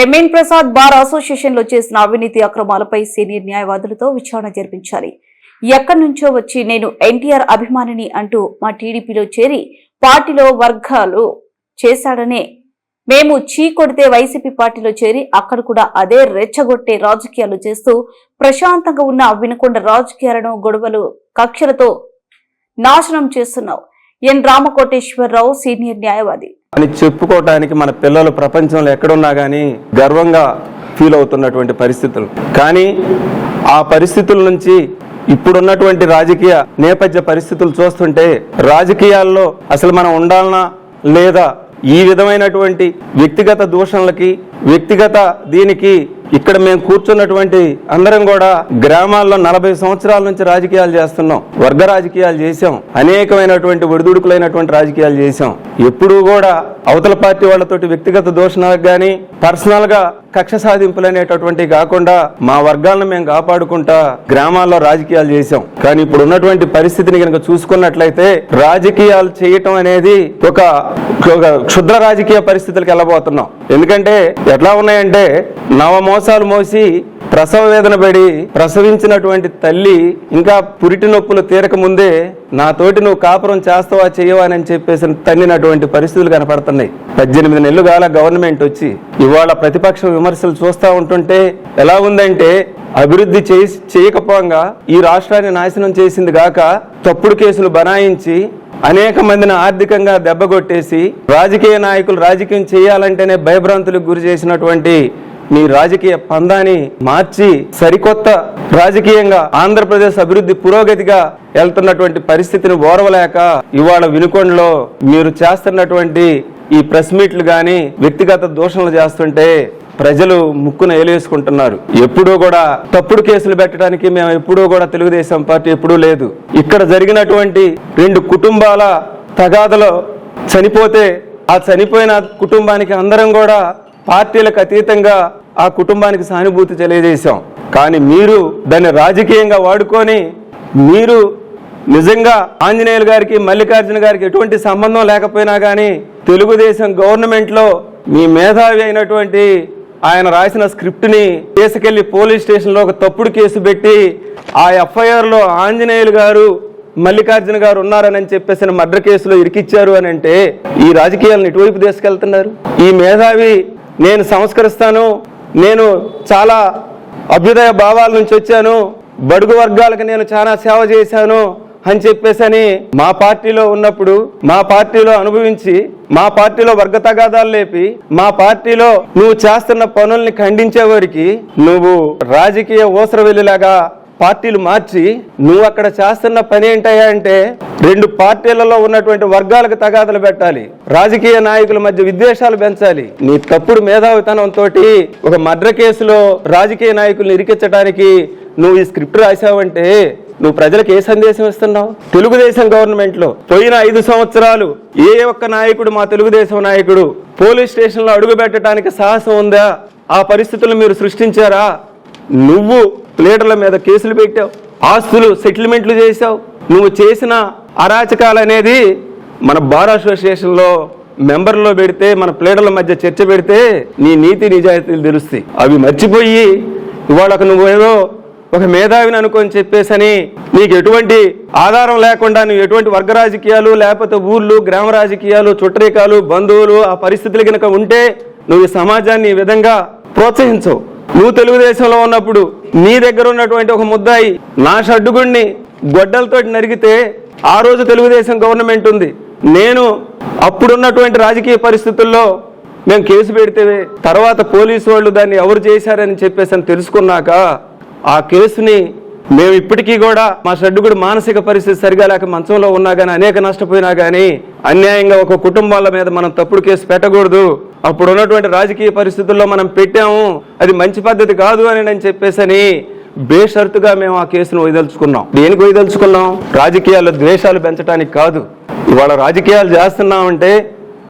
MN Prasad bar అసోసియేషన్లో చేసిన అవినీతి అక్రమాలపై సీనియర్ న్యాయవాదులతో విచారణ జరిపించాలి. ఎక్కడి నుంచో వచ్చి నేను ఎన్టీఆర్ అభిమానిని అంటూ మా టీడీపీలో చేరి పార్టీలో వర్గాలు చేశాడనే మేము చీ కొడితే వైసీపీ పార్టీలో చేరి అక్కడ కూడా అదే రెచ్చగొట్టే రాజకీయాలు చేస్తూ ప్రశాంతంగా ఉన్న వినకొండ రాజకీయాలను గొడవలు కక్షలతో నాశనం చేస్తున్నావు. ఎన్ రామకోటేశ్వరరావు సీనియర్ న్యాయవాది. అని చెప్పుకోవటానికి మన పిల్లలు ప్రపంచంలో ఎక్కడున్నా కానీ గర్వంగా ఫీల్ అవుతున్నటువంటి పరిస్థితులు. కానీ ఆ పరిస్థితుల నుంచి ఇప్పుడున్నటువంటి రాజకీయ నేపథ్య పరిస్థితులు చూస్తుంటే రాజకీయాల్లో అసలు మనం ఉండాలనా లేదా ఈ విధమైనటువంటి వ్యక్తిగత దూషణలకి వ్యక్తిగత దీనికి ఇక్కడ మేము కూర్చున్నటువంటి అందరం కూడా గ్రామాల్లో నలభై సంవత్సరాల నుంచి రాజకీయాలు చేస్తున్నాం వర్గ రాజకీయాలు చేశాం అనేకమైనటువంటి ఒడిదుడుకులైనటువంటి రాజకీయాలు చేశాం. ఎప్పుడూ కూడా అవతల పార్టీ వాళ్ళతోటి వ్యక్తిగత దోషణాలకు కానీ పర్సనల్గా కక్ష సాధింపులు అనేటటువంటి కాకుండా మా వర్గాలను మేము కాపాడుకుంటా గ్రామాల్లో రాజకీయాలు చేశాం. కానీ ఇప్పుడు ఉన్నటువంటి పరిస్థితిని కనుక చూసుకున్నట్లయితే రాజకీయాలు చేయటం అనేది ఒక క్షుద్ర రాజకీయ పరిస్థితులకు వెళ్ళబోతున్నాం. ఎందుకంటే ఎట్లా ఉన్నాయంటే నవ మోసాలు మోసి ప్రసవ వేదన పడి ప్రసవించినటువంటి తల్లి ఇంకా పురిటి నొప్పులు తీరక ముందే నాతోటి నువ్వు కాపురం చేస్తావా చేయవా అని చెప్పేసి తన్నినటువంటి పరిస్థితులు కనపడుతున్నాయి. పద్దెనిమిది నెలలు కాల గవర్నమెంట్ వచ్చి ఇవాళ ప్రతిపక్ష విమర్శలు చూస్తూ ఉంటుంటే ఎలా ఉందంటే అభివృద్ధి చేసి చేయకపోగా ఈ రాష్ట్రాన్ని నాశనం చేసింది గాక తప్పుడు కేసులు బనాయించి అనేక మందిని ఆర్థికంగా దెబ్బగొట్టేసి రాజకీయ నాయకులు రాజకీయం చేయాలంటేనే భయభ్రాంతులకు గురి చేసినటువంటి మీ రాజకీయ పందాన్ని మార్చి సరికొత్త రాజకీయంగా ఆంధ్రప్రదేశ్ అభివృద్ధి పురోగతిగా వెళ్తున్నటువంటి పరిస్థితిని ఓర్వలేక ఇవాళ వినుకొండలో మీరు చేస్తున్నటువంటి ఈ ప్రెస్ మీట్లు గాని వ్యక్తిగత దూషణలు చేస్తుంటే ప్రజలు ముక్కున ఏలేసుకుంటున్నారు. ఎప్పుడూ కూడా తప్పుడు కేసులు పెట్టడానికి మేము ఎప్పుడూ కూడా తెలుగుదేశం పార్టీ ఎప్పుడూ లేదు. ఇక్కడ జరిగినటువంటి రెండు కుటుంబాల తగాదలో చనిపోతే ఆ చనిపోయిన కుటుంబానికి అందరం కూడా పార్టీలకు అతీతంగా ఆ కుటుంబానికి సానుభూతి తెలియజేశాం. కానీ మీరు దాన్ని రాజకీయంగా వాడుకొని మీరు నిజంగా ఆంజనేయులు గారికి మల్లికార్జున గారికి ఎటువంటి సంబంధం లేకపోయినా కానీ తెలుగుదేశం గవర్నమెంట్లో మీ మేధావి అయినటువంటి ఆయన రాసిన స్క్రిప్ట్ని తీసుకెళ్ళి పోలీస్ స్టేషన్లో ఒక తప్పుడు కేసు పెట్టి ఆ ఎఫ్ఐఆర్లో ఆంజనేయులు గారు మల్లికార్జున గారు ఉన్నారని చెప్పేసి మర్డర్ కేసులో ఇరికిచ్చారు అని అంటే ఈ రాజకీయాలను ఇటువైపు తీసుకెళ్తున్నారు. ఈ మేధావి నేను సంస్కరిస్తాను నేను చాలా అభ్యుదయ భావాల నుంచి వచ్చాను బడుగు వర్గాలకు నేను చాలా సేవ చేశాను అని చెప్పేసని మా పార్టీలో ఉన్నప్పుడు మా పార్టీలో అనుభవించి మా పార్టీలో వర్గ తగాదాలు లేపి మా పార్టీలో నువ్వు చేస్తున్న పనుల్ని ఖండించేవారికి నువ్వు రాజకీయ ఓసరవెల్లిలాగా పార్టీలు మార్చి నువ్వు అక్కడ చేస్తున్న పని ఏంటయ్యా అంటే రెండు పార్టీలలో ఉన్నటువంటి వర్గాలకు తగాదలు పెట్టాలి. రాజకీయ నాయకుల మధ్య విద్వేషాలు పెంచాలి. నీ తప్పుడు మేధావితనంతో ఒక మద్ర కేసులో రాజకీయ నాయకుల్ని ఇరికించడానికి నువ్వు ఈ స్క్రిప్ట్ రాసావంటే నువ్వు ప్రజలకు ఏ సందేశం ఇస్తున్నావు? తెలుగుదేశం గవర్నమెంట్లో పోయిన ఐదు సంవత్సరాలు ఏ ఒక్క నాయకుడు మా తెలుగుదేశం నాయకుడు పోలీస్ స్టేషన్లో అడుగు పెట్టడానికి సాహసం ఉందా? ఆ పరిస్థితులు మీరు సృష్టించారా? నువ్వు ప్లేటర్ల మీద కేసులు పెట్టావు ఆస్తులు సెటిల్మెంట్లు చేశావు. నువ్వు చేసిన అరాచకాలు అనేది మన బార్ అసోసియేషన్లో మెంబర్లో పెడితే మన ప్లేడర్ల మధ్య చర్చ పెడితే నీ నీతి నిజాయితీలు తెలుస్తాయి. అవి మర్చిపోయి ఇవాళ నువ్వేదో ఒక మేధావిని అనుకొని చెప్పేసని నీకు ఎటువంటి ఆధారం లేకుండా నువ్వు ఎటువంటి వర్గ రాజకీయాలు లేకపోతే ఊర్లు గ్రామ రాజకీయాలు చుట్టరికాలు బంధువులు ఆ పరిస్థితులు కనుక ఉంటే నువ్వు సమాజాన్ని ఈ విధంగా ప్రోత్సహించవు. నువ్వు తెలుగుదేశంలో ఉన్నప్పుడు నీ దగ్గర ఉన్నటువంటి ఒక ముద్దాయి నా షడ్డుగుడిని గొడ్డలతో నరిగితే ఆ రోజు తెలుగుదేశం గవర్నమెంట్ ఉంది. నేను అప్పుడున్నటువంటి రాజకీయ పరిస్థితుల్లో మేము కేసు పెడితే తర్వాత పోలీసు వాళ్ళు దాన్ని ఎవరు చేశారని చెప్పేసి తెలుసుకున్నాక ఆ కేసుని మేము ఇప్పటికీ కూడా మా షడ్డుగుడు మానసిక పరిస్థితి సరిగా లేక మంచంలో ఉన్నా కానీ అనేక నష్టపోయినా కానీ అన్యాయంగా ఒక కుటుంబాల మీద మనం తప్పుడు కేసు పెట్టకూడదు. అప్పుడు ఉన్నటువంటి రాజకీయ పరిస్థితుల్లో మనం పెట్టాము అది మంచి పద్ధతి కాదు అని నేను చెప్పేసని బేషరతుగా మేము ఆ కేసును వదిలుచుకున్నాం. దేనికి వదిలుచుకున్నాం? రాజకీయాల్లో ద్వేషాలు పెంచడానికి కాదు. ఇవాళ రాజకీయాలు చేస్తున్నామంటే